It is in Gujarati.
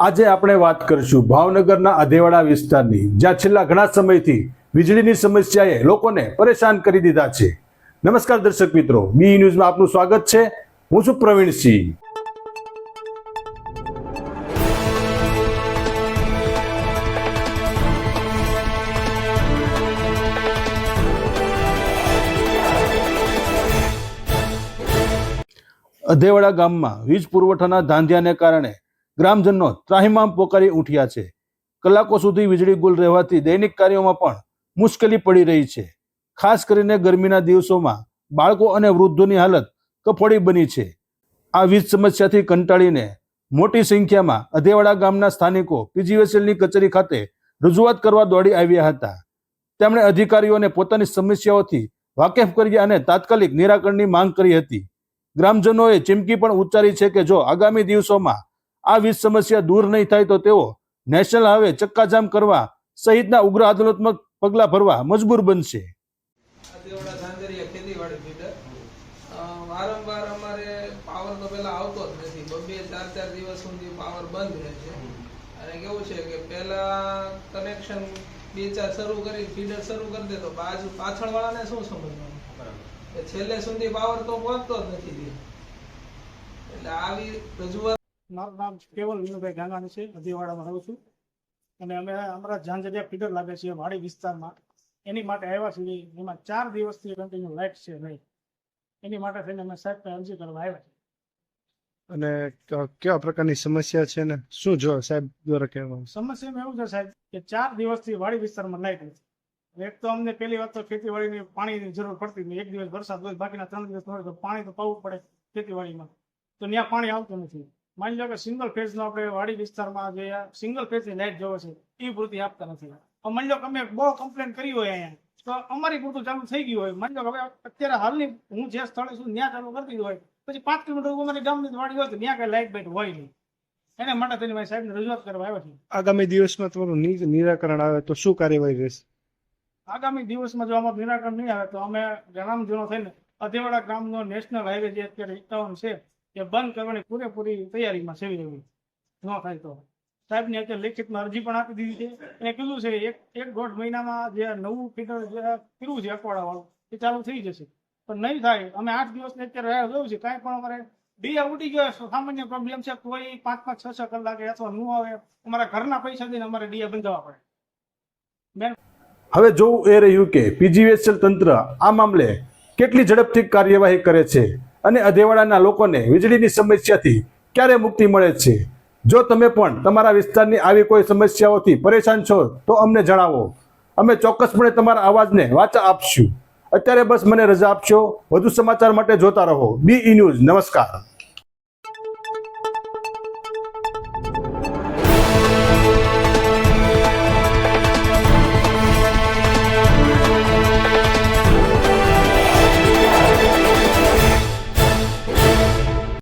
આજે આપણે વાત કરીશું ભાવનગરના અધેવાડા વિસ્તારની, જ્યાં છેલ્લા ઘણા સમયથી વીજળીની સમસ્યાએ લોકોને પરેશાન કરી દીધા છે. નમસ્કાર દર્શક મિત્રો, બી ન્યૂઝમાં આપનું સ્વાગત છે. હું છું પ્રવીણસિંહ અધેવાડા ગામમાં વીજ પુરવઠાના ધાંધિયાને કારણે ગ્રામજનો ત્રાહિમામ પોકારી ઉઠ્યા છે. કલાકો સુધી વીજળી ગુલ રહેવાથી દૈનિક કાર્યોમાં પણ મુશ્કેલી પડી રહી છે. ખાસ કરીને ગરમીના દિવસોમાં બાળકો અને વૃદ્ધોની હાલત કફોડી બની છે. આ વીજ સમસ્યાથી કંટાળીને મોટી સંખ્યામાં અધેવાડા ગામના સ્થાનિકો પીજીવીસીએલની કચેરી ખાતે રજૂઆત કરવા દોડી આવ્યા હતા. તેમણે અધિકારીઓને પોતાની સમસ્યાઓથી વાકેફ કર્યા અને તાત્કાલિક નિરાકરણની માંગ કરી હતી. ગ્રામજનોએ ચીમકી પણ ઉચ્ચારી છે કે જો આગામી દિવસોમાં આ વીજ સમસ્યા દૂર નહીં થાય તો તેઓ નેશનલ હાઈવે ચક્કાજામ કરવા સહિતના ઉગ્ર આંદોલનાત્મક પગલાં ભરવા મજબૂર બનશે. દેવડા ધાંધરિયા ખેતીવાડી ફીડર અ, વારંવાર અમારે પાવર તો પેલા આવતો જ નથી. બબે ચાર ચાર દિવસ સુધી પાવર બંધ રહે છે. અને કેવું છે કે પેલા કનેક્શન બે ચાર શરૂ કરી ફીડર શરૂ કરી દે તો બાજુ પાછળ વાળાને શું સમજવાનું? છેલ્લે સુધી પાવર તો પહોંચતો જ નથી એટલે આવી રજૂઆત મારું નામ કેવલ વિનુભાઈ ગાંગાની છે અધીવાડામાં રહું છું. અને અમે અમારા ઝાંઝરિયા ફીડર લાગે છે વાડી વિસ્તારમાં. એની માટે આવ્યા છીએ. એમાં ચાર દિવસથી કન્ટિન્યુ લાઇટ છે નહીં. એની માટે થઈને અમે સાહેબને અરજી કરવા આવ્યા છીએ. અને કેવા પ્રકારની સમસ્યા છે ને? શું જો સાહેબ દ્વારા કહેવામાં સમસ્યામાં એવું છે સાહેબ કે ચાર દિવસથી વાડી વિસ્તારમાં લાઇટ નથી. એક તો અમને પહેલી વાત તો ખેતીવાડીની પાણીની જરૂર પડતી નહીં. એક દિવસ વરસાદ હોય બાકીના ત્રણ દિવસ હોય તો પાણી તો પાવું પડે ખેતીવાડીમાં. તો ત્યાં પાણી આવતું નથી. માની લો કે સિંગલ ફેઝનો આપણે વાડી વિસ્તારમાં જે સિંગલ ફેઝની લાઇટ જોવે છે એ પૂરતી આપતા નથી. માની લો કે અમે બહુ કમ્પ્લેન કરી હોય અહીંયા તો અમારી પૂરતું ચાલુ થઈ ગયું હોય. માની લો કે હવે અત્યારે હાલની હું જે સ્થળે છું ત્યાં ચાલુ કરતી હોય. પછી પાંચ કિલોમીટર અમારી ગામની વાડી હોય તો ત્યાં કઈ લાઇટ બાઇટ હોય નહીં. એના માટે તેની મારી સાહેબને રજૂઆત કરવા આવ્યો છે. આગામી દિવસમાં તમારું નિરાકરણ આવે તો શું કાર્યવાહી રહેશે? આગામી દિવસમાં જો આમાં નિરાકરણ નહીં આવે તો અમે ગ્રામજનો થઈને અધેવાડા ગ્રામનો નેશનલ હાઈવે જે અત્યારે એકાવન છે એ બંધ કરવાની પૂરેપૂરી તૈયારીમાં સેવી રહેવી ન થાય તો. સાહેબની અત્યારે લેખિતમાં અરજી પણ આપી દીધી છે. અને કીધું છે એક એક દોઢ મહિનામાં જે નવું ફીટર જે કર્યું છે અકવાડાવાળું એ ચાલુ થઈ જશે. પણ નહીં થાય. અમે આઠ દિવસની અત્યારે રાહ જોયું છે. કાંઈ પણ અમારે ડીયા ઉડી ગયો સામાન્ય પ્રોબ્લેમ છે. કોઈ પાંચ પાંચ છ છ કલાકે અથવા ન આવે. અમારા ઘરના પૈસા દઈને અમારે ડીયા બંધાવવા પડે. બેન હવે જોવું એ રહ્યું કે પીજીવીએસએલ તંત્ર આ મામલે કેટલી ઝડપથી કાર્યવાહી કરે છે? અને અધેવાડાના લોકોને વીજળીની સમસ્યાથી ક્યારે મુક્તિ મળે છે? જો તમે પણ તમારા વિસ્તારની આવી કોઈ સમસ્યાઓથી પરેશાન છો, તો અમને જણાવો. અમે ચોક્કસપણે તમારા અવાજને વાચા આપશું. અત્યારે બસ મને રજા આપશો. વધુ સમાચાર માટે જોતા રહો. B news. નમસ્કાર.